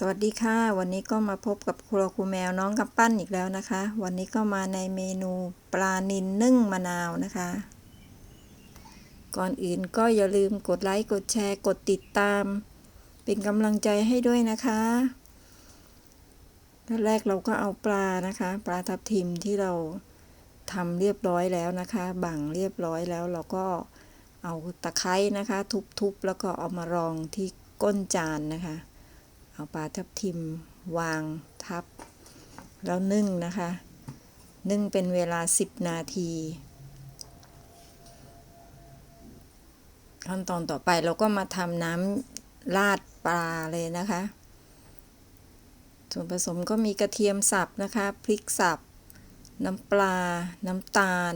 สวัสดีค่ะ วันนี้ก็มาพบกับครัวครูแมวน้องกำปั้นอีกแล้วนะคะ วันนี้ก็มาในเมนูปลานิลนึ่งมะนาวนะคะ ก่อนอื่นก็อย่าลืมกดไลค์กดแชร์กดติดตาม เป็นกำลังใจให้ด้วยนะคะแรกแรกเราก็เอาปลานะคะ ปลาทับทิมที่เราทำเรียบร้อยแล้วนะคะ บั่งเรียบร้อยแล้วเราก็เอาตะไคร้นะคะ ทุบๆแล้วก็เอามารองที่ก้นจานนะคะ เอาปลาทับทิมวางทับ แล้วนึ่งนะคะ นึ่งเป็นเวลา 10 นาที ขั้นตอนต่อไปเราก็มาทำน้ำราดปลาเลยนะคะ ส่วนผสมก็มีกระเทียมสับนะคะ พริกสับ น้ำปลา น้ำตาล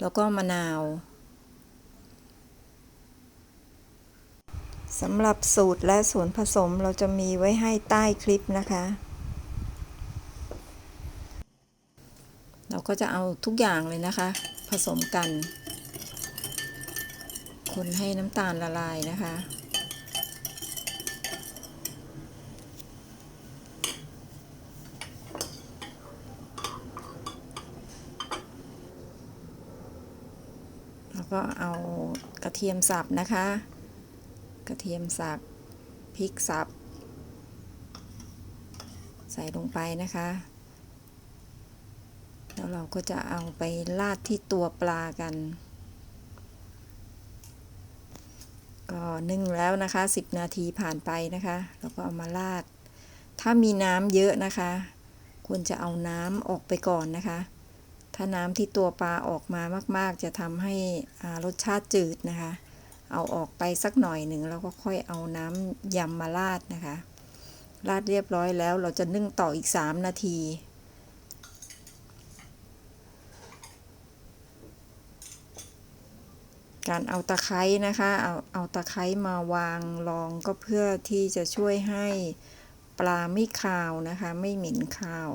แล้วก็มะนาว สำหรับสูตรและส่วนผสมเราจะมีไว้ให้ใต้คลิปนะคะ เราก็จะเอาทุกอย่างเลยนะคะ ผสมกัน คนให้น้ำตาลละลายนะคะแล้วก็เอากระเทียมสับนะคะ กระเทียมสับพริกสับ ใส่ลงไปนะคะ แล้วเราก็จะเอาไปราดที่ตัวปลากัน ก็นึ่งแล้วนะคะ 10 นาทีผ่านไปนะคะแล้วก็เอามาราด ถ้ามีน้ำเยอะนะคะ ควรจะเอาน้ำออกไปก่อนนะคะ ถ้าน้ำที่ตัวปลาออกมามาก ๆ จะทำให้รสชาติจืดนะคะ เอาออกไปสักหน่อยหนึ่งแล้วก็ค่อยเอาน้ำยำมาราดนะคะ ราดเรียบร้อยแล้วเราจะนึ่งต่ออีก 3 นาทีการเอาตะไคร้นะคะ เอาเอาตะไคร้มาวางรองก็เพื่อที่จะช่วยให้ปลาไม่คาวนะคะ ไม่เหม็นคาว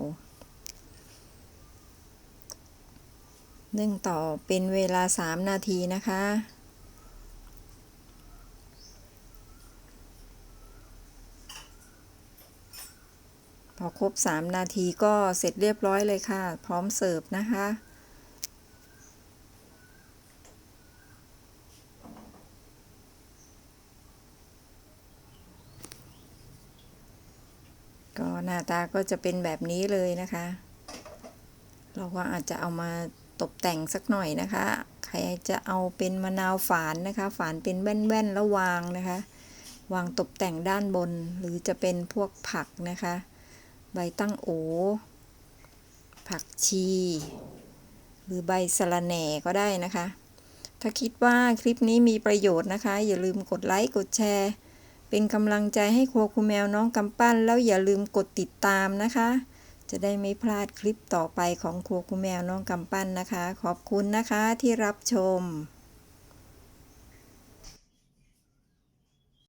นึ่งต่อเป็นเวลา 3 นาทีนะคะ พอครบ 3 นาทีก็เสร็จเรียบร้อยเลยค่ะ พร้อมเสิร์ฟนะคะ ก็หน้าตาก็จะเป็นแบบนี้เลยนะคะ เราก็อาจจะเอามาตกแต่งสักหน่อยนะคะ ใครจะเอาเป็นมะนาวฝานนะคะ ฝานเป็นแว่นๆแล้ววางนะคะ วางตกแต่งด้านบน หรือจะเป็นพวกผักนะคะ ใบตั้งโอ ผักชี หรือใบสะระแหน่ก็ได้นะคะ ถ้าคิดว่าคลิปนี้มีประโยชน์นะคะ อย่าลืมกดไลค์กดแชร์ เป็นกำลังใจให้ครัวครูแมวน้องกำปั้น แล้วอย่าลืมกดติดตามนะคะ จะได้ไม่พลาดคลิปต่อไปของครัวครูแมวน้องกำปั้นนะคะ ขอบคุณนะคะที่รับชม